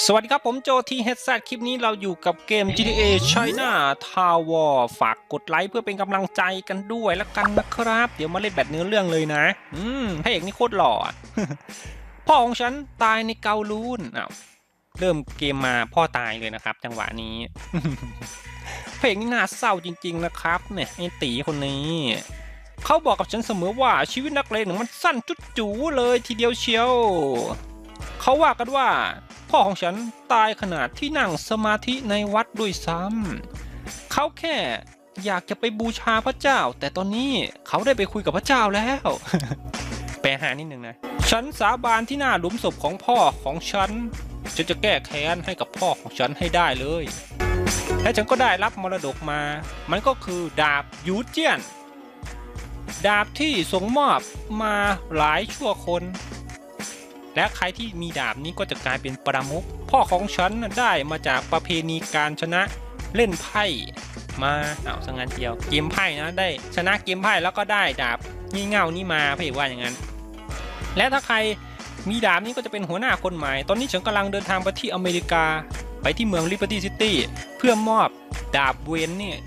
สวัสดีครับผมโจทีเฮดซคลิปนี้เราอยู่กับเกม GTA China Tower ฝากกดไลค์เพื่อเป็นกำลังใจกันด้วยแล้วกันนะครับ เดี๋ยวมาเล่นแบบเนื้อเรื่องเลยนะ อืมพระเอกนี่โคตรหล่อ พ่อของฉันตายในเกาลูนอ้าวเริ่มเกมมาพ่อตายเลยนะครับ จังหวะนี้พระเอกนี่น่าเศร้าจริง ๆนะครับ เนี่ยไอ้ตีคนนี้เขาบอกกับฉันเสมอว่าชีวิตนักเลงเนี่ยมันสั้นจุดจูเลยทีเดียวเชียวเขาว่ากันว่า พ่อของฉันตายขนาดที่นั่งสมาธิในวัดด้วยซ้ำเขาแค่อยากจะไปบูชาพระเจ้า แต่ตอนนี้เขาได้ไปคุยกับพระเจ้าแล้ว แปลหานิดนึงนะ ฉันสาบานที่หน้าหลุมศพของพ่อของฉันฉันจะแก้แค้นให้กับพ่อของฉันให้ได้เลย และฉันก็ได้รับมรดกมา มันก็คือดาบยูเจียน ดาบที่ส่งมอบมาหลายชั่วคน และใครที่มีดาบนี้ก็จะกลายเป็นประมุขพ่อของฉันได้มาจากประเพณีการชนะเล่นไพ่มาเอาสังงานเดียวเกมไพ่นะได้ชนะเกมไพ่แล้วก็ได้ดาบงี่เง่านี่มาพี่ว่าอย่างนั้น และถ้าใครมีดาบนี้ก็จะเป็นหัวหน้าคนใหม่ ตอนนี้ฉันกำลังเดินทางไปที่อเมริกา ไปที่เมืองลิเบอร์ตี้ซิตี้เพื่อมอบดาบเวนเนี่ย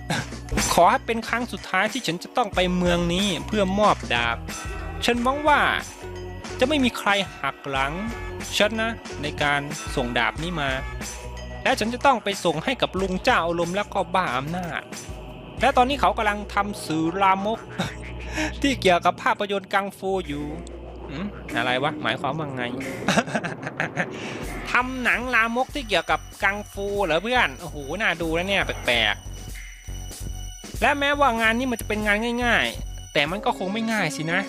ขอให้เป็นครั้งสุดท้ายที่ฉันจะต้องไปเมืองนี้เพื่อมอบดาบ ฉันหวังว่า จะไม่มีใครหักหลังฉันนะในการส่งดาบนี้มา และฉันจะต้องไปส่งให้กับลุงเจ้าอารมณ์และก็บ้าอำนาจ และตอนนี้เขากำลังทำสื่อลามก ที่เกี่ยวกับภาพยนตร์กังฟูอยู่อะไรวะหมายความว่าไงทำหนังลามกที่เกี่ยวกับกังฟูเหรอเพื่อนโอ้โหน่าดูแล้วเนี่ยแปลกๆและแม้ว่างานนี้มันจะเป็นงานง่าย ๆ แต่มันก็คงไม่ง่ายสินะ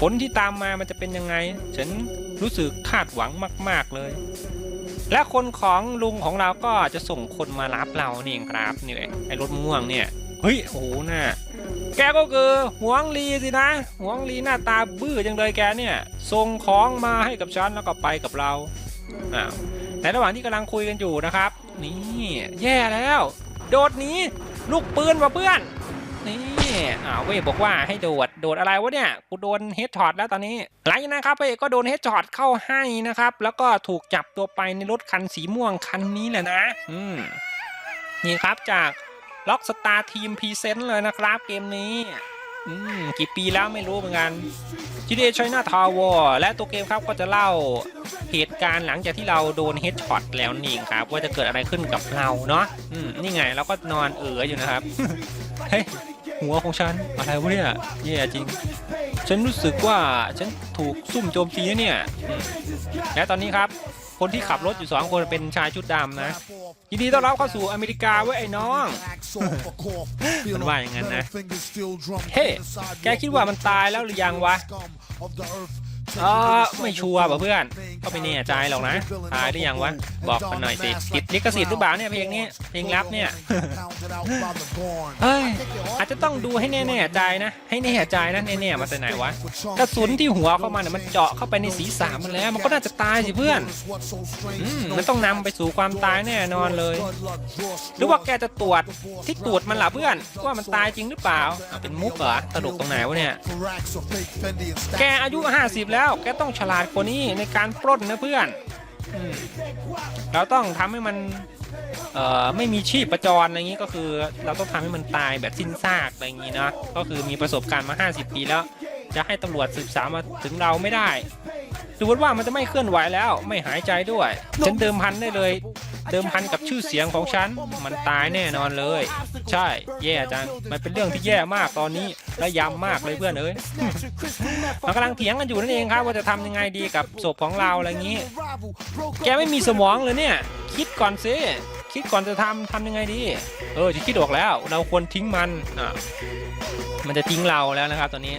ผลที่ตามมามันจะเป็นยังไง ฉันรู้สึกคาดหวังมาก ๆเลย และคนของลุงของเราก็จะส่งคนมารับเรานี่เองครับนี่ไอ้รถม่วงเนี่ยเฮ้ยโอ้โหน่าแกก็คือหวงลีสินะหวงลีหน้าตาบื้อจังเลยแกเนี่ยส่งของมาให้กับฉันแล้วก็ไปกับเราอ้าวในระหว่างที่กำลังคุยกันอยู่นะครับ นี่แย่แล้ว โดดหนีลูกปืนว่ะเพื่อนนี่อ้าวเว้ยบอกว่าให้โดด โดดอะไรวะเนี่ยกูโดนเฮดช็อตแล้วตอนนี้หลังจากนั้นครับเอกก็โดนเฮดช็อตเข้าให้นะครับ แล้วก็ถูกจับตัวไปในรถคันสีม่วงคันนี้แหละนะ อืมนี่ครับจากล็อกสตาร์ทีมพรีเซนต์เลยนะครับเกมนี้อืมกี่ปีแล้วไม่รู้เหมือนกัน GTA China Tower และตัวเกมครับก็จะเล่าเหตุการณ์หลังจากที่เราโดนเฮดช็อตแล้วนี่ครับ ว่าจะเกิดอะไรขึ้นกับเราเนาะอืมนี่ไงเราก็นอนเอ๋ออยู่นะครับเฮ้ย หัวของฉันอะไรวะเนี่ยแย่จริง ฉันรู้สึกว่าฉันถูกซุ่มโจมตีนะเนี่ยอืมและตอนนี้ครับคนที่ขับรถอยู่สองคนเป็นชายชุดดำนะยินดีต้อนรับเข้าสู่อเมริกาเว้ยไอ้น้องมันว่าอย่างนั้นนะเฮ้แกคิดว่ามันตายแล้วหรือยังวะ เออไม่ชัวร์ป่ะเพื่อนก็ไม่แน่ใจหรอกนะตายหรือยังวะ บอกกันหน่อยสิติดลิขสิทธิ์หรือเปล่าเนี่ยเพลงนี้เพลงลับเนี่ยเฮ้ยอาจจะต้องดูให้แน่ๆใจนะ ให้แน่ใจนะแน่ๆมาแต่ไหนวะกระสุนที่หัวเข้ามาเนี่ยมันเจาะเข้าไปในศีรษะมันแล้ว มันก็น่าจะตายสิเพื่อนมันต้องนำไปสู่ความตายแน่นอนเลย หรือว่าแกจะตรวจที่ตรวจมันล่ะเพื่อน ว่ามันตายจริงหรือเปล่าเป็นมุกเหรอตลกตรงไหนวะเนี่ยแกอายุ 50 แล้วแกต้องฉลาดกว่านี้ในการปล้นนะเพื่อนอเราต้องทำให้มันเอ่อไม่มีชีพประจรอะไรอย่างนี้ก็คือ เราต้องทำให้มันตายแบบสิ้นซากอะไรอย่างนี้นะก็คือมีประสบการณ์มา 50 ปีแล้ว จะให้ตำรวจสืบสาวมาถึงเราไม่ได้สมมติว่ามันจะไม่เคลื่อนไหวแล้ว ไม่หายใจด้วยฉันเดิมพันได้เลย เดิมพันกับชื่อเสียงของฉัน มันตายแน่นอนเลย ใช่ แย่จัง มันเป็นเรื่องที่แย่มากตอนนี้ และยำมากเลยเพื่อนเอ้ย มันกำลังเถียงกันอยู่นั่นเองครับว่าจะทำยังไงดีกับศพของเราอะไรอย่างนี้ แกไม่มีสมองเลยเนี่ย คิดก่อนสิคิดก่อนจะทำทำยังไงดี เออจะคิดออกแล้ว เราควรทิ้งมันอะมันจะทิ้งเราแล้วนะครับ ตอนนี้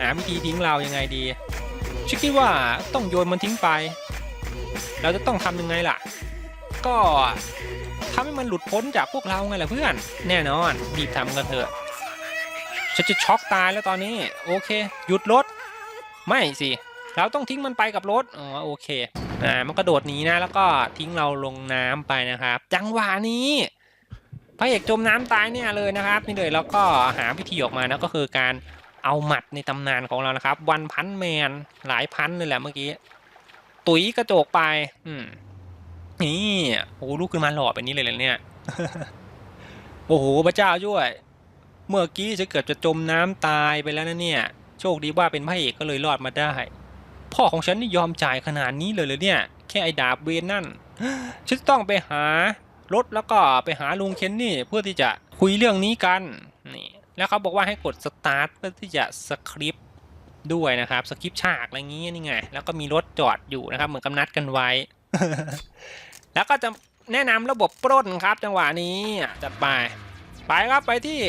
หาวิธีทิ้งเรายังไงดีฉันคิดว่าต้องโยนมันทิ้งไป เราจะต้องทำยังไงล่ะ ก็ทำให้มันหลุดพ้นจากพวกเราไงล่ะเพื่อน แน่นอนรีบทำกันเถอะฉันจะช็อกตายแล้วตอนนี้ โอเค หยุดรถ ไม่สิเราต้องทิ้งมันไปกับรถอ๋อโอเคอ่ามันกระโดดหนีนะแล้วก็ทิ้งเราลงน้ำไปนะครับ จังหวะนี้พระเอกจมน้ำตายเนี่ยเลยนะครับ นี่เลยแล้วก็หาวิธีออกมานะก็คือการเอาหมัดในตำนานของเรานะครับ วันพันแมนหลายพันเลยแหละเมื่อกี้ ตุ๋ยกระจกไป อืม นี่โอ้โหลูกขึ้นมาหล่อแบบนี้เลยเหรอเนี่ย โอ้โหพระเจ้าช่วย เมื่อกี้จะเกือบจะจมน้ำตายไปแล้วนะเนี่ย โชคดีว่าเป็นพระเอกก็เลยรอดมาได้ พ่อของฉันนี่ยอมจ่ายขนาดนี้เลยเลยเนี่ย แค่ไอ้ดาบเวนนั่น ฉันต้องไปหารถแล้วก็ไปหาลุงเคนนี่เพื่อที่จะคุยเรื่องนี้กัน นี่ แล้วเขาบอกว่าให้กดสตาร์ทเพื่อที่จะสคริปต์ด้วยนะครับสคริปต์ฉากอะไรงี้นี่ไง แล้วก็มีรถจอดอยู่นะครับ เหมือนกับนัดกันไว้ แล้วก็จะแนะนำระบบปล้นครับ จังหวะนี้อะจัดไป ไปครับไปที่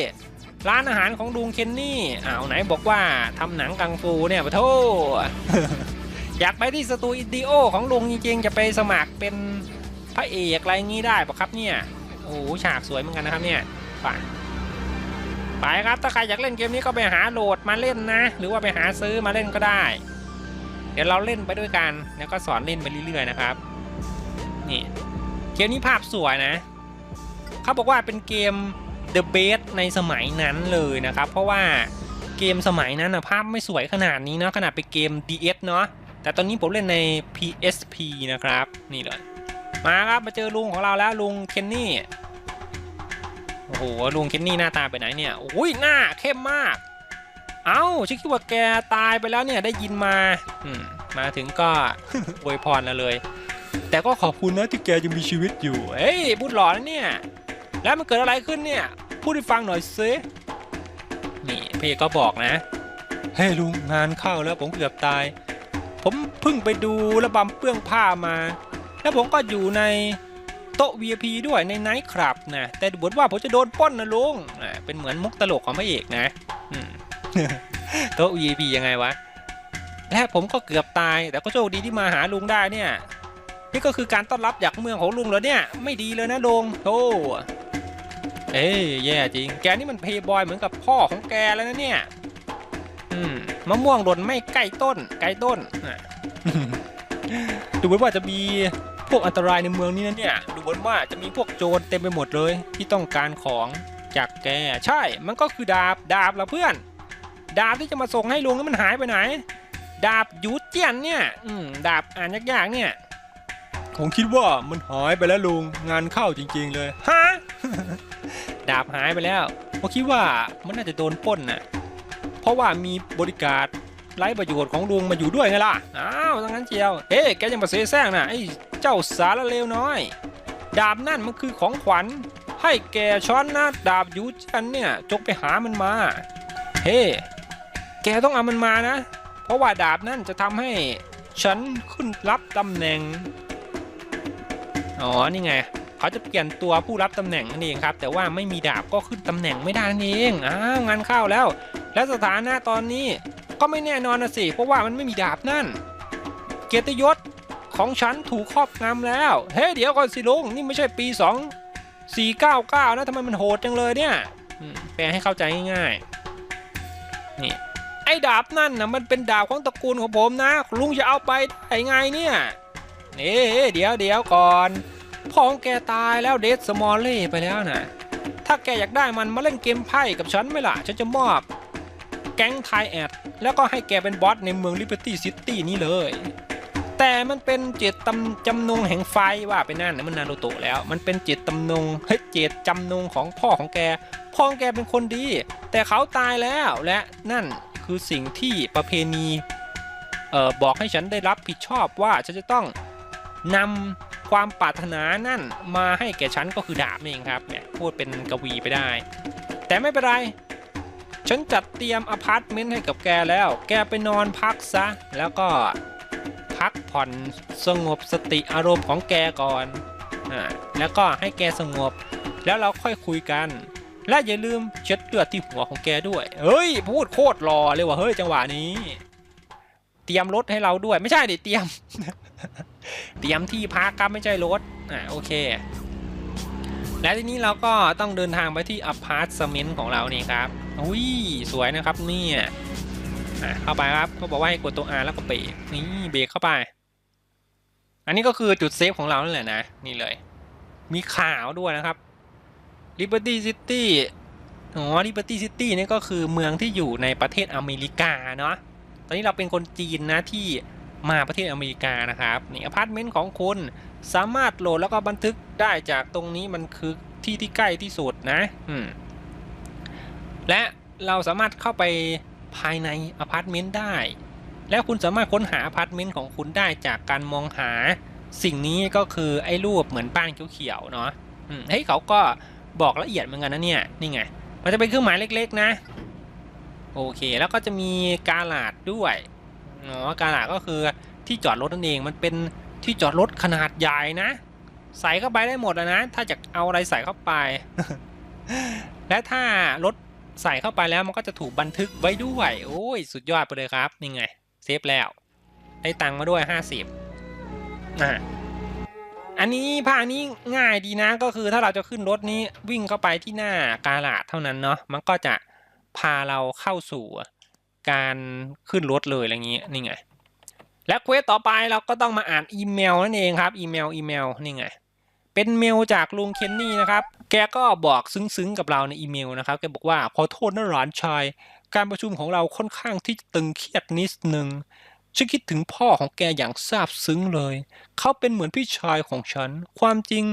ร้านอาหารของลุงเคนนี่อ้าวไหนบอกว่าทำหนังกังฟูเนี่ยปะโทอยากไปที่สตูดิโอของลุงจริงๆ จะไปสมัครเป็นพระเอกอะไรงี้ได้ปะครับเนี่ย โอ้โหฉากสวยเหมือนกันนะครับเนี่ยไปไปครับถ้าใครอยากเล่นเกมนี้ก็ไปหาโหลดมาเล่นนะ หรือว่าไปหาซื้อมาเล่นก็ได้ เดี๋ยวเราเล่นไปด้วยกันแล้วก็สอนเล่นไปเรื่อยๆนะครับ นี่เกมนี้ภาพสวยนะ เขาบอกว่าเป็นเกม The Best ในสมัยนั้นเลยนะครับ เพราะว่าเกมสมัยนั้นนะภาพไม่สวยขนาดนี้เนาะขนาดเป็นเกม DS เนาะแต่ตอนนี้ผมเล่นใน PSP นะครับ นี่เลยมาครับมาเจอลุงของเราแล้วลุงเคนนี่โอ้โหลุงเคนนี่หน้าตาไปไหนเนี่ยโอ้ยหน้าเข้มมาก เอ้าฉันคิดว่าแกตายไปแล้วเนี่ยได้ยินมาอืมมาถึงก็อวยพรแล้วเลย แต่ก็ขอบคุณนะที่แกยังมีชีวิตอยู่ เฮ้ยพูดหลอนะเนี่ย แล้วมันเกิดอะไรขึ้นเนี่ย พูดให้ฟังหน่อยซินี่เพก็บอกนะ เฮ้ยลุงงานเข้าแล้วผมเกือบตาย ผมเพิ่งไปดูระบำเปื้องผ้ามา แล้วผมก็อยู่ในโต๊ะ VIP ด้วยในไนท์คลับนะ แต่ดูเหมือนว่าผมจะโดนป้นนะลุงอ่าเป็นเหมือนมุกตลกของพระเอกนะโต๊ะ VIP ยังไงวะและผมก็เกือบตาย แต่ก็โชคดีที่มาหาลุงได้เนี่ย นี่ก็คือการต้อนรับจากเมืองของลุงเหรอเนี่ย ไม่ดีเลยนะลุงโธ่เอ้ยแย่จริง แกนี่มันเพย์บอยเหมือนกับพ่อของแกแล้วนะเนี่ยอืมมะม่วงหล่นไม่ใกล้ต้นใกล้ต้นดูเหมือนว่าจะมีพวกอันตรายในเมืองนี้นะเนี่ย ดูเหมือนว่าจะมีพวกโจรเต็มไปหมดเลย ที่ต้องการของจากแก ใช่ มันก็คือดาบ ดาบละเพื่อน ดาบที่จะมาส่งให้ลุงนั้นมันหายไปไหน ดาบยูเจียนเนี่ย อืม ดาบอ่านยากๆเนี่ย ผมคิดว่ามันหายไปแล้วลุงงานเข้าจริง ๆ เลยฮะดาบหายไปแล้วผมคิดว่ามันน่าจะโดนปล้นน่ะเพราะว่ามีบริการไร้ประโยชน์ของลุงมาอยู่ด้วยไงล่ะอ้าวทั้งนั้นเจียวเอ๊ะแกยังมาเสแสร้งนะไอ้เจ้าสารเลวน้อย ดาบนั่นมันคือของขวัญ ให้แกช้อนนะดาบยูจันเนี่ยจงไปหามันมาเฮ้แกต้องเอามันมานะ เพราะว่าดาบนั่นจะทำให้ฉันขึ้นรับตำแหน่ง อ๋อ นี่ไง เขาจะเปลี่ยนตัวผู้รับตำแหน่งนั่นเองครับ แต่ว่าไม่มีดาบก็ขึ้นตำแหน่งไม่ได้นั่นเองอ้าวงานเข้าแล้ว และสถานะตอนนี้ก็ไม่แน่นอนนะสิ เพราะว่ามันไม่มีดาบนั่น เกียรติยศของฉันถูกครอบงำแล้ว เฮ้เดี๋ยวก่อนสิลุงนี่ไม่ใช่ปี 2 4 9 9 นะทำไมมันโหดจังเลยเนี่ยแปลให้เข้าใจง่ายๆ นี่ไอ้ดาบนั่นนะมันเป็นดาบของตระกูลของผมนะลุงจะเอาไปได้ไงเนี่ย นี่เดี๋ยวเดี๋ยวก่อนพ่อของแกตายแล้วเดซสมอลเล่ไปแล้วนะถ้าแกอยากได้มันมาเล่นเกมไพ่กับฉันไหมล่ะ ฉันจะมอบ แก๊งไทยแอด แล้วก็ให้แกเป็นบอสในเมืองลิเบอร์ตี้ซิตี้นี้เลย แต่มันเป็นเจตจำจำนงแห่งไฟว่าไปนั่นนะมันนารูโตะแล้ว มันเป็นเจตจำนงเฮ้ยเจตจำนงของพ่อของแก พ่อของแกเป็นคนดี แต่เขาตายแล้วและนั่นคือสิ่งที่ประเพณีเอ่อบอกให้ฉันได้รับผิดชอบว่าฉันจะต้อง นำความปรารถนานั่นมาให้แก่ฉันก็คือดาบนี่เองครับเนี่ยพูดเป็นกวีไปได้ แต่ไม่เป็นไร ฉันจัดเตรียมอพาร์ตเมนต์ให้กับแกแล้ว แกไปนอนพักซะ แล้วก็พักผ่อนสงบสติอารมณ์ของแกก่อนอ่าแล้วก็ให้แกสงบ แล้วเราค่อยคุยกัน และอย่าลืมเช็ดเลือดที่หัวของแกด้วย เฮ้ย พูดโคตรหล่อเลยว่ะเฮ้ยจังหวะนี้ เตรียมรถให้เราด้วยไม่ใช่ดิเตรียม เตรียมที่พักครับไม่ใช่รถอ่าโอเค และทีนี้เราก็ต้องเดินทางไปที่อพาร์ตเมนต์ของเรานี่ครับอุ้ยสวยนะครับเนี่ยอะเข้าไปครับเขาบอกว่าให้กดตัว R แล้วก็เบรกนี่เบรกเข้าไป อันนี้ก็คือจุดเซฟของเรานั่นแหละนะนี่เลย มีขาวด้วยนะครับ Liberty City อ๋อ Liberty City นี่ก็คือเมืองที่อยู่ในประเทศอเมริกาเนาะ ตอนนี้เราเป็นคนจีนนะที่ มาประเทศอเมริกานะครับนี่อพาร์ตเมนต์ของคุณสามารถโหลดแล้วก็บันทึกได้จากตรงนี้มันคือที่ที่ใกล้ที่สุดนะอืมและเราสามารถเข้าไปภายในอพาร์ตเมนต์ได้ แล้วคุณสามารถค้นหาอพาร์ตเมนต์ของคุณได้จากการมองหาสิ่งนี้ก็คือไอ้รูปเหมือนบ้านเขียวๆเนาะเฮ้ยเขาก็บอกละเอียดเหมือนกันนะเนี่ยนี่ไง มันจะเป็นเครื่องหมายเล็ก ๆ นะ โอเค แล้วก็จะมีกาลาดด้วย อ๋อกาลาก็คือที่จอดรถนั่นเองมันเป็นที่จอดรถขนาดใหญ่นะ ใส่เข้าไปได้หมดนะ ถ้าจะเอาอะไรใส่เข้าไป และถ้ารถใส่เข้าไปแล้วมันก็จะถูกบันทึกไว้ด้วย โอ้ย สุดยอดไปเลยครับนี่ไงเซฟแล้ว ได้ตังค์มาด้วย 50อะอันนี้ภาคนี้ง่ายดีนะก็คือถ้าเราจะขึ้นรถนี้วิ่งเข้าไปที่หน้ากาลาดเท่านั้นเนาะมันก็จะพาเราเข้าสู่ การขึ้นรถเลยอะไรอย่างนี้นี่ไงและเควสต่อไปเราก็ต้องมาอ่านอีเมลนั่นเองครับอีเมลอีเมลนี่ไงเป็นเมลจากลุงเคนนี่นะครับ แกก็บอกซึ้งๆกับเราในอีเมลนะครับ แกบอกว่าขอโทษนะหลานชาย การประชุมของเราค่อนข้างที่ตึงเครียดนิดนึง ฉันคิดถึงพ่อของแกอย่างซาบซึ้งเลย เขาเป็นเหมือนพี่ชายของฉัน ความจริง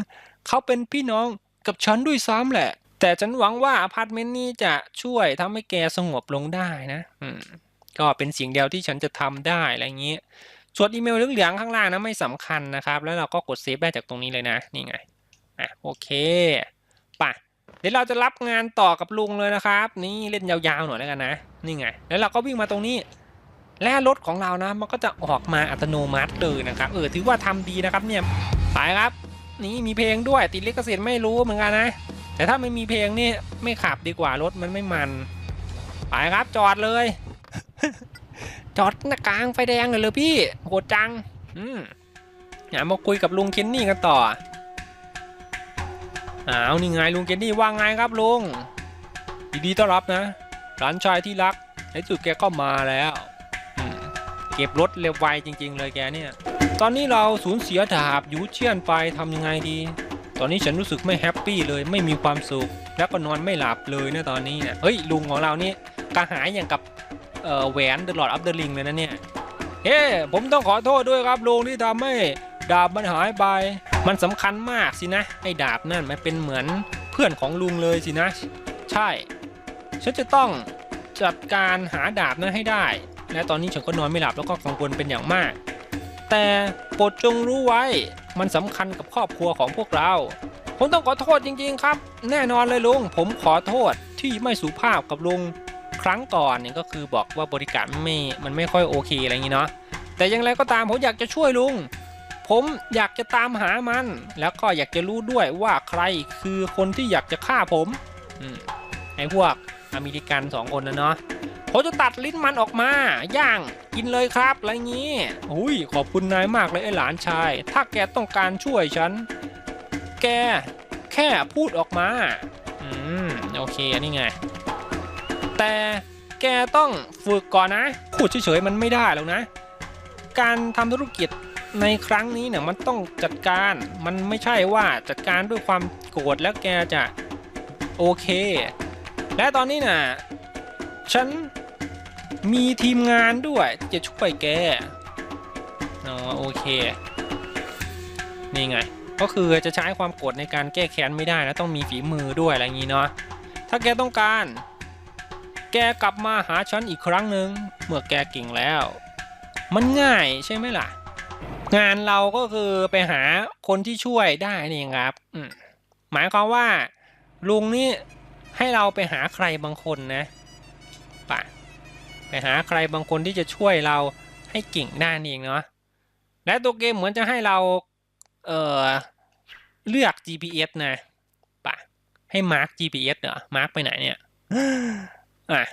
เขาเป็นพี่น้องกับฉันด้วยซ้ำแหละ แต่ฉันหวังว่าอพาร์ตเมนต์นี้จะช่วยทำให้แกสงบลงได้นะอืมก็เป็นสิ่งเดียวที่ฉันจะทำได้อะไรอย่างนี้ส่วนอีเมลเหลืองๆข้างล่างนะไม่สำคัญนะครับ แล้วเราก็กดเซฟได้จากตรงนี้เลยนะนี่ไงอะโอเคป่ะเดี๋ยวเราจะรับงานต่อกับลุงเลยนะครับ นี่เล่นยาวๆหน่อยแล้วกันนะนี่ไง แล้วเราก็วิ่งมาตรงนี้ และรถของเรานะ มันก็จะออกมาอัตโนมัติเลยนะครับเออถือว่าทำดีนะครับเนี่ยไปครับ นี่มีเพลงด้วยติดลิขสิทธิ์ไม่รู้เหมือนกันนะ แต่ถ้าไม่มีเพลงนี่ไม่ขับดีกว่ารถมันไม่มัน ไปครับจอดเลย จอดหน้ากลางไฟแดงเลยเลยพี่โหดจัง อืมอย่ามาคุยกับลุงเคนนี่กันต่ออ้าวนี่ไงลุงเคนนี่ว่าไงครับลุงดีต้อนรับนะหลานชายที่รักในสุดแกก็มาแล้วเก็บรถเร็วไวจริง ๆ เลยแกเนี่ย ตอนนี้เราสูญเสียดาบยูเชียนไปทำยังไงดี ตอนนี้ฉันรู้สึกไม่แฮปปี้เลยไม่มีความสุข แล้วก็นอนไม่หลับเลยนะตอนนี้เนี่ยเฮ้ยลุงของเรานี่กระหายอย่างกับแหวน The Lord of the Ring เลยนะเนี่ยเฮ้ผมต้องขอโทษด้วยครับลุงที่ทำให้ดาบมันหายไป มันสำคัญมากสินะไอ้ดาบนั่นมันเป็นเหมือนเพื่อนของลุงเลยสินะ ใช่ ฉันจะต้องจัดการหาดาบนั้นให้ได้ และตอนนี้ฉันก็นอนไม่หลับแล้วก็กังวลเป็นอย่างมาก แต่โปรดจงรู้ไว้ มันสำคัญกับครอบครัวของพวกเรา ผมต้องขอโทษจริงๆครับ แน่นอนเลยลุง ผมขอโทษที่ไม่สุภาพกับลุง ครั้งก่อนเนี่ยก็คือบอกว่าบริการไม่ มันไม่ค่อยโอเคอะไรอย่างนี้เนาะ แต่อย่างไรก็ตามผมอยากจะช่วยลุง ผมอยากจะตามหามัน แล้วก็อยากจะรู้ด้วยว่าใครคือคนที่อยากจะฆ่าผมอืมไอ้พวกอเมริกันสองคนนะเนาะ ผมจะตัดลิ้นมันออกมา ย่างกินเลยครับอะไรงี้ อุ้ยขอบคุณนายมากเลยไอ้หลานชาย ถ้าแกต้องการช่วยฉัน แกแค่พูดออกมา อืมโอเคนี่ไง แต่แกต้องฝึกก่อนนะ พูดเฉยๆมันไม่ได้แล้วนะ การทำธุรกิจในครั้งนี้เนี่ยมันต้องจัดการ มันไม่ใช่ว่าจัดการด้วยความโกรธแล้วแกจะโอเค และตอนนี้น่ะฉัน มีทีมงานด้วยจะช่วยแกอ๋อโอเค นี่ไง ก็คือจะใช้ความกรธในการแก้แค้นไม่ได้นะต้องมีฝีมือด้วยอะไรอย่างนี้เนาะ ถ้าแกต้องการ แกกลับมาหาฉันอีกครั้งหนึ่งเมื่อแกเก่งแล้ว มันง่ายใช่ไหมล่ะ งานเราก็คือไปหาคนที่ช่วยได้นี่ครับหมายความว่าลุงนี่ให้เราไปหาใครบางคนนะป่ะ ไปหาใครบางคนที่จะช่วยเราให้เก่งด้านนี้เองเนาะและตัวเกมเหมือนจะให้เราเออเลือก GPS นะป่ะให้มาร์ก GPS เหรอมาร์กไปไหนเนี่ยอะ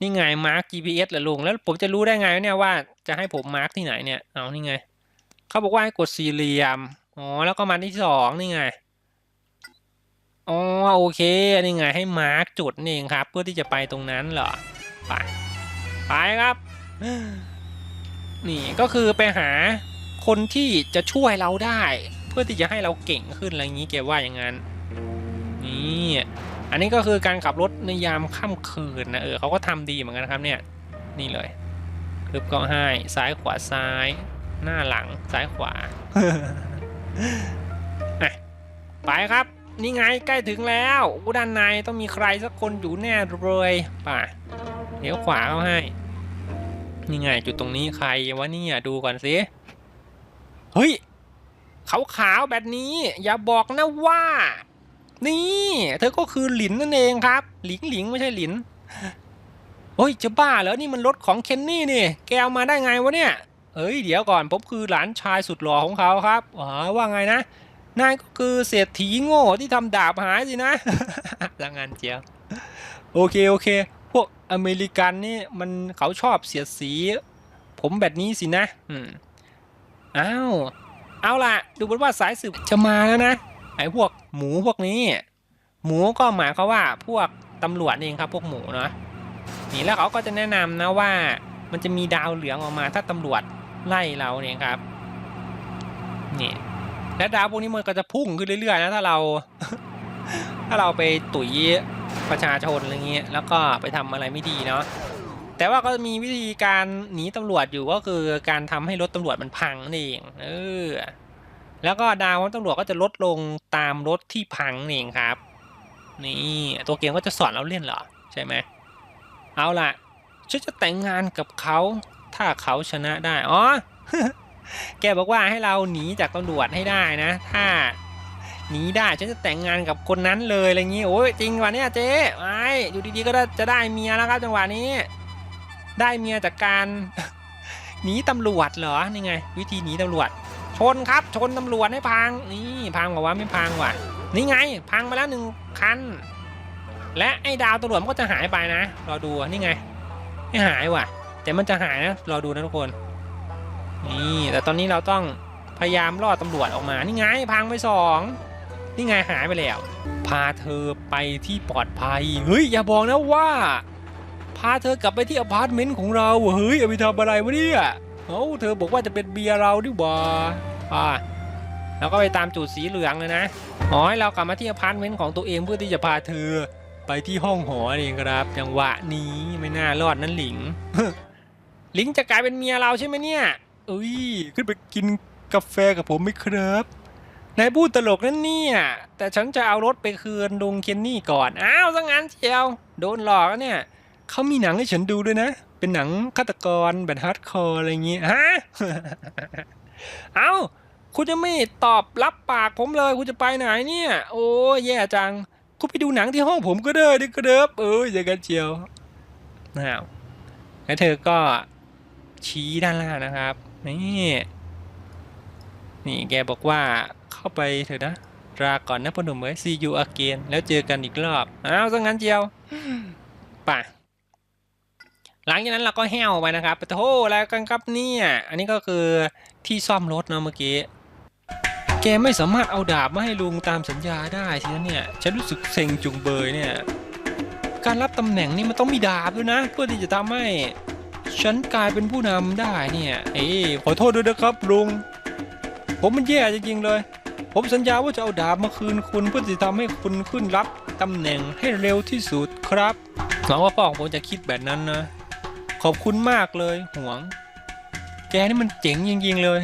นี่ไงมาร์ก GPS เหรอลุงแล้วผมจะรู้ได้ไงเนี่ยว่าจะให้ผมมาร์กที่ไหนเนี่ยเอานี่ไงเขาบอกว่าให้กดสี่เหลี่ยมอ๋อแล้วก็มาที่สองนี่ไงอ๋อโอเคนี่ไงให้มาร์กจุดนี่เองครับ เพื่อที่จะไปตรงนั้นเหรอไป ไปครับ นี่ก็คือไปหาคนที่จะช่วยเราได้ เพื่อที่จะให้เราเก่งขึ้นอะไรอย่างนี้แกว่าอย่างนั้นนี่อันนี้ก็คือการขับรถในยามค่ำคืนนะเออเขาก็ทำดีเหมือนกันนะครับเนี่ย นี่เลยปึ๊บก็ให้ซ้ายขวาซ้าย หน้าหลังซ้ายขวาอะไปครับ นี่ไงใกล้ถึงแล้วอู้ด้านในต้องมีใครสักคนอยู่แน่เลยป่ะ เลี้ยวขวาเข้าให้นี่ไงจุดตรงนี้ใครวะเนี่ยดูก่อนสิเฮ้ยขาวๆแบบนี้ อย่าบอกนะว่า นี่ เธอก็คือหลินนั่นเองครับ หลิงหลิงไม่ใช่หลินเฮ้ยจะบ้าเหรอนี่มันรถของเคนนี่นี่แกเอามาได้ไงวะเนี่ยเอ้ยเดี๋ยวก่อนผมคือหลานชายสุดหล่อของเขาครับอ๋อว่าไงนะนายก็คือเศรษฐีโง่ที่ทำดาบหายสินะดังงานเจียวโอเคโอเค พวกอเมริกันนี่มันเขาชอบเสียดสี ผมแบบนี้สินะ อืมอ้าวเอาล่ะ ดูเหมือนว่าสายสืบจะมาแล้วนะไอ้พวกหมูพวกนี้ หมูก็หมายความว่าพวกตำรวจเองครับพวกหมูเนาะนี่แล้วเขาก็จะแนะนำนะว่า มันจะมีดาวเหลืองออกมาถ้าตำรวจไล่เราเนี่ยครับนี่และดาวพวกนี้มันก็จะพุ่งขึ้นเรื่อยๆนะถ้าเรา ถ้าเราไปตุ๋ยประชาชนอะไรเงี้ยแล้วก็ไปทำอะไรไม่ดีเนาะแต่ว่าก็มีวิธีการหนีตำรวจอยู่ก็คือการทำให้รถตำรวจมันพังนั่นเองเออแล้วก็ดาวของตำรวจก็จะลดลงตามรถที่พังนี่เองครับ นี่ตัวเกมก็จะสอนเราเล่นเหรอใช่ไหมเอาล่ะฉันจะแต่งงานกับเขาถ้าเขาชนะได้อ๋อแกบอกว่าให้เราหนีจากตำรวจให้ได้นะ ถ้า หนีได้ฉันจะแต่งงานกับคนนั้นเลยอะไรงี้โอ้ยจริงวะเนี่ยเจ๊ไอ้อยู่ดีๆก็จะได้เมียแล้วครับจังหวะนี้ ได้เมียจากการหนีตำรวจเหรอนี่ไง วิธีหนีตำรวจ ชนครับชนตำรวจให้พังนี่พังกว่าว่าไม่พังว่ะนี่ไง พังไปแล้วหนึ่งคัน และไอ้ดาวตำรวจมันก็จะหายไปนะรอดูนี่ไงไม่หายว่ะ แต่มันจะหายนะรอดูนะทุกคนนี่แต่ตอนนี้เราต้องพยายามล่อตำรวจออกมา นี่ไง พังไปสอง นี่ไงหายไปแล้ว พาเธอไปที่ปลอดภัย เฮ้ย อย่าบอกนะว่า พาเธอกลับไปที่อพาร์ตเมนต์ของเรา เฮ้ยเอาไปทำอะไรวะเนี่ยเอ้าเธอบอกว่าจะเป็นเบียร์เราดิว่าอ่าแล้วก็ไปตามจุดสีเหลืองเลยนะอ๋อให้เรากลับมาที่อพาร์ตเมนต์ของตัวเองเพื่อที่จะพาเธอไปที่ห้องหอเองครับจังหวะนี้ไม่น่ารอดนั้นหลิง หลิงจะกลายเป็นเมียเราใช่ไหมเนี่ยเอ้ยขึ้นไปกินกาแฟกับผมไหมครับ นายพูดตลกนั่นเนี่ย แต่ฉันจะเอารถไปคืนลุงเคนนี่ก่อน อ้าวซะงั้นเชียว โดนหลอกแล้วเนี่ย เขามีหนังให้ฉันดูด้วยนะ เป็นหนังฆาตกรแบบฮาร์ดคอร์อะไรอย่างงี้ฮะ เอ้า คุณจะไม่ตอบรับปากผมเลย คุณจะไปไหนเนี่ย โอ้ยแย่จัง คุณไปดูหนังที่ห้องผมก็ได้ดิกระเดิบเอออย่างกันเชียวอ้าวแล้วเธอก็ชี้ด้านล่างนะครับ นี่ นี่แกบอกว่า เข้าไปเถอะนะลาก่อนนะพอหนุ่มเอ้ย see you again แล้วเจอกันอีกรอบอ้าวซะงั้นเจียวป่ะหลังจากนั้นเราก็แห้วไปนะครับโอ้อะไรกันครับเนี่ย อันนี้ก็คือที่ซ่อมรถเนาะเมื่อกี้ แกไม่สามารถเอาดาบมาให้ลุงตามสัญญาได้ทีนั้นเนี่ย ฉันรู้สึกเซ็งจุงเบยเนี่ย การรับตำแหน่งนี่มันต้องมีดาบด้วยนะ เพื่อที่จะทำให้ ฉันกลายเป็นผู้นำได้เนี่ย เอ้ยขอโทษด้วยนะครับลุง ผมมันแย่จริงๆเลย ผมสัญญาว่าจะเอาดาบมาคืนคุณเพื่อจะทำให้คุณขึ้นรับตำแหน่งให้เร็วที่สุดครับหวังว่าพ่อของผมจะคิดแบบนั้นนะ ขอบคุณมากเลยหวง แกนี่มันเจ๋งจริงๆเลย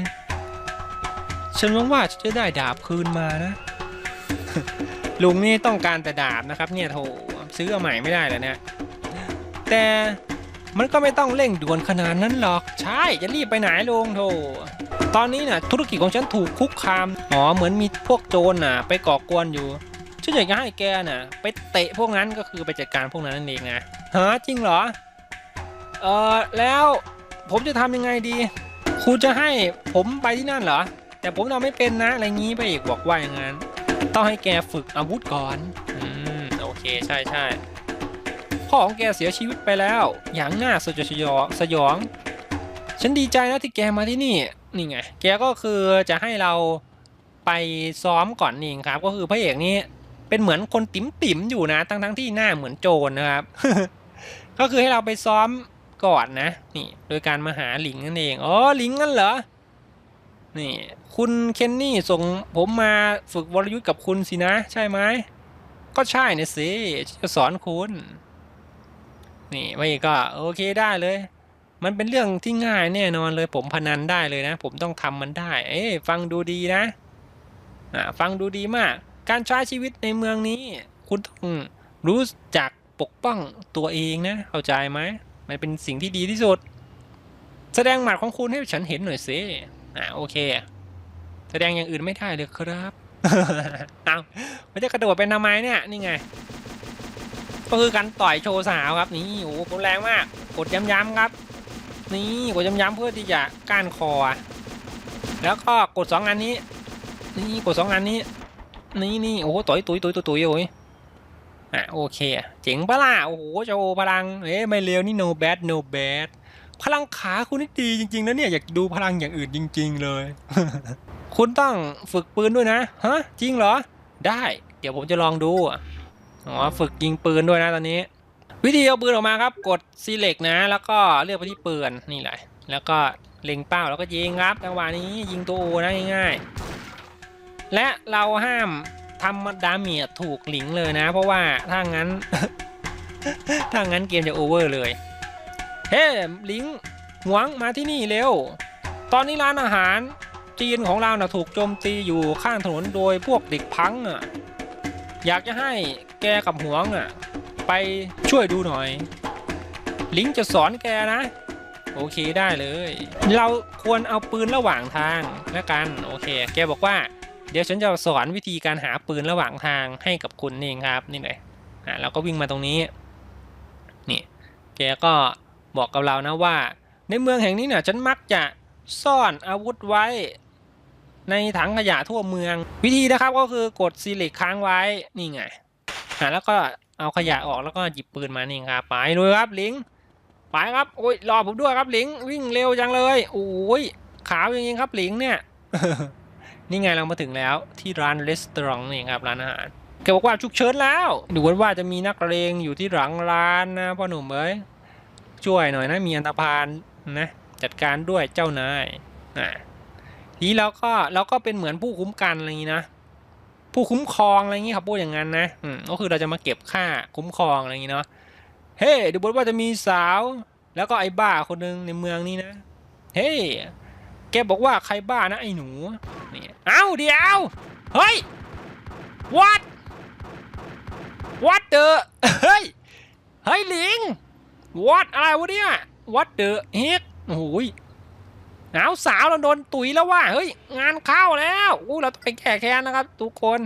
ฉันหวังว่าฉันจะได้ดาบคืนมานะ ลุงนี่ต้องการแต่ดาบนะครับ เนี่ยโถซื้อเอาใหม่ไม่ได้แล้วเนี่ยแต่ มันก็ไม่ต้องเร่งด่วนขนาดนั้นหรอก ใช่จะรีบไปไหนลุงโถตอนนี้น่ะธุรกิจของฉันถูกคุกคามอ๋อเหมือนมีพวกโจรน่ะ ไปก่อกวนอยู่ฉันอยากจะให้แกน่ะ ไปเตะพวกนั้นก็คือไปจัดการพวกนั้นนั่นเองนะฮะจริงเหรอเออแล้วผมจะทำยังไงดีครูจะให้ผมไปที่นั่นเหรอ แต่ผมทำไม่เป็นนะอะไรงี้ไปอีกบอกว่าอย่างนั้น ต้องให้แกฝึกอาวุธก่อน อืม โอเคใช่ใช่ พ่อของแกเสียชีวิตไปแล้ว อย่างน่าสยดสยองสยอง ฉันดีใจนะที่แกมาที่นี่ นี่ไง แกก็คือจะให้เราไปซ้อมก่อนนี่ครับ ก็คือพระเอกนี่เป็นเหมือนคนติ๋มติ๋มอยู่นะ ทั้งทั้งที่หน้าเหมือนโจรนะครับ ก็คือให้เราไปซ้อมก่อนนะ นี่ โดยการมาหาหลิงนั่นเอง อ๋อ หลิงงั้นเหรอ นี่ คุณเคนนี่ส่งผมมาฝึกวรยุทธ์กับคุณสินะ ใช่ไหม ก็ใช่เนะสิ จะสอนคุณ นี่ไม่ก็โอเคได้เลย มันเป็นเรื่องที่ง่ายแน่นอนเลย ผมพนันได้เลยนะ ผมต้องทำมันได้ เอ๊ฟังดูดีนะอ่าฟังดูดีมาก การใช้ชีวิตในเมืองนี้ คุณต้องรู้จักปกป้องตัวเองนะ เข้าใจไหมมันเป็นสิ่งที่ดีที่สุด แสดงหมัดของคุณให้ฉันเห็นหน่อยสิอ่าโอเค แสดงอย่างอื่นไม่ได้เลยครับ เอามันจะกระโดดเป็นทำไมเนี่ย นี่ไง ก็คือการต่อยโชว์สาวครับนี่โอ้โหแรงมากกดย้ำๆครับ นี่กดย้ำๆเพื่อที่จะก้านคอ แล้วก็กดสองอันนี้ นี่กดสองอันนี้ นี่นี่โอ้โหต่อยตุยตุยตุยตุยโอ้ยอะโอเคเจ๋งปะล่ะโอ้โหโชว์พลังเอ๊ะไม่เลวนี่ no bad no bad พลังขาคุณนี่ดีจริงๆนะเนี่ยอยากดูพลังอย่างอื่นจริง ๆ เลย คุณต้องฝึกปืนด้วยนะฮะจริงเหรอ ได้ เดี๋ยวผมจะลองดู อ๋อฝึกยิงปืนด้วยนะตอนนี้ วิธีเอาปืนออกมาครับ กด select นะ แล้วก็เลือกไปที่ปืนนี่แหละแล้วก็เล็งเป้าแล้วก็ยิงครับจังหวะนี้ยิงตัวโอนะง่ายๆและเราห้ามทำดาเมียถูกหลิงเลยนะ เพราะว่าถ้างั้น ถ้างั้นเกมจะโอเวอร์เลย เฮ้หลิงหวงมาที่นี่เร็ว ตอนนี้ร้านอาหารจีนของเรานะ่ะถูกโจมตีอยู่ข้างถนนโดยพวกเด็กพังอะ อยากจะให้ แกกับหวงอะ ไปช่วยดูหน่อย ลิงจะสอนแกนะ โอเคได้เลย เราควรเอาปืนระหว่างทางแล้วกัน โอเค แกบอกว่า เดี๋ยวฉันจะสอนวิธีการหาปืนระหว่างทางให้กับคุณเองครับนี่เลยอะเราก็วิ่งมาตรงนี้นี่แกก็บอกกับเรานะว่า ในเมืองแห่งนี้เนี่ยฉันมักจะซ่อนอาวุธไว้ ในถังขยะทั่วเมือง วิธีนะครับก็คือกดซีเล็กค้างไว้นี่ไง อะแล้วก็เอาขยะออกแล้วก็หยิบปืนมานี่ครับไปเลยครับลิงไปครับโอ้ยรอผมด้วยครับลิงวิ่งเร็วจังเลยโอ้ยขาวจริงๆครับลิงเนี่ยนี่ไงเรามาถึงแล้วที่ร้านรีสตอรองนี่ครับร้านอาหารแกบอกว่าฉุกเฉินแล้วดูเหมือนว่าจะมีนักเลงอยู่ที่หลังร้านนะพ่อหนุ่มเอ้ยช่วยหน่อยนะมีอันตพานนะจัดการด้วยเจ้านายอะทีนี้เราก็เราก็เป็นเหมือนผู้คุ้มกันอะไรอย่างนี้นะ ผู้คุ้มครองอะไรอย่างนี้ครับพูดอย่างนั้นนะอืมก็คือเราจะมาเก็บค่าคุ้มครองอะไรอย่างนี้เนาะเฮ้ดูเหมือนว่าจะมีสาว แล้วก็ไอ้บ้าคนหนึ่งในเมืองนี้นะเฮ้แกบอกว่าใครบ้านะไอ้หนูนี่เอ้าเดี๋ยวเฮ้ย what what the เฮ้ยเฮ้ยลิง what อะไรวะเนี่ย what the heck โอ้ย เอาสาวเราโดนตุ๋ยแล้วว่ะเฮ้ยงานเข้าแล้วอู้เราต้องไปแก้แค้นนะครับ ทุกคน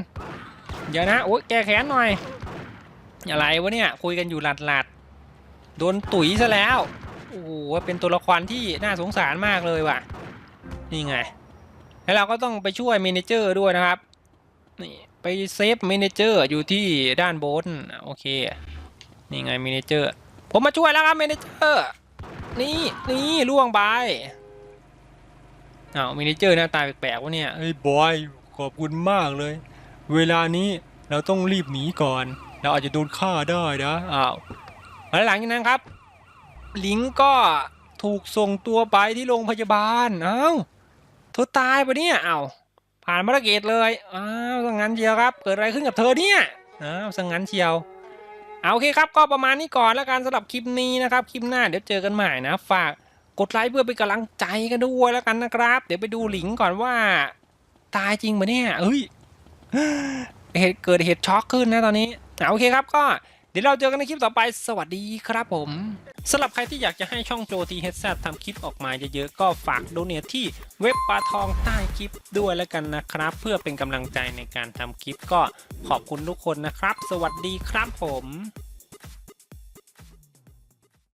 เดี๋ยวนะโอ้ยแก้แค้นหน่อยอะไรวะเนี่ยคุยกันอยู่หลัดหลัดโดนตุ๋ยซะแล้วโอ้โหเป็นตัวละครที่น่าสงสารมากเลยว่ะ นี่ไง แล้วเราก็ต้องไปช่วยเมนเจอร์ด้วยนะครับนี่ไปเซฟเมนเจอร์อยู่ที่ด้านบนโอเคนี่ไงเมนเจอร์ผมมาช่วยแล้วครับเมนเจอร์นี่นี่ล่วงไป อ้าวมเนเจอร์หน้าตาแปลกๆวะเนี่ยเฮ้ยบอยขอบคุณมากเลย เวลานี้เราต้องรีบหนีก่อน เราอาจจะโดนฆ่าได้นะอ้าวแล้วหลังจากนั้นครับ ลิงก็ถูกส่งตัวไปที่โรงพยาบาลอ้าวเธอตายปะเนี่ยอ้าวผ่านภารกิจเลยอ้าวสังงันเชียวครับ เกิดอะไรขึ้นกับเธอเนี่ยอ้าวสังงันเชียวเอาโอเคครับก็ประมาณนี้ก่อนแล้วกันสำหรับคลิปนี้นะครับ คลิปหน้าเดี๋ยวเจอกันใหม่นะฝาก กดไลค์เพื่อเป็นกำลังใจกันด้วยแล้วกันนะครับ เดี๋ยวไปดูหลิงก่อนว่า ตายจริงปะเนี่ยเฮ้ยเหตุเกิดเหตุช็อกขึ้นนะตอนนี้เอาโอเคครับก็เดี๋ยวเราเจอกันในคลิปต่อไปสวัสดีครับผมสำหรับใครที่อยากจะให้ช่องโจทีเฮดแซทำคลิปออกมาเยอะๆ ก็ฝากโดเนทที่เว็บปลาทองใต้คลิปด้วยแล้วกันนะครับ เพื่อเป็นกำลังใจในการทำคลิปก็ขอบคุณทุกคนนะครับ สวัสดีครับผม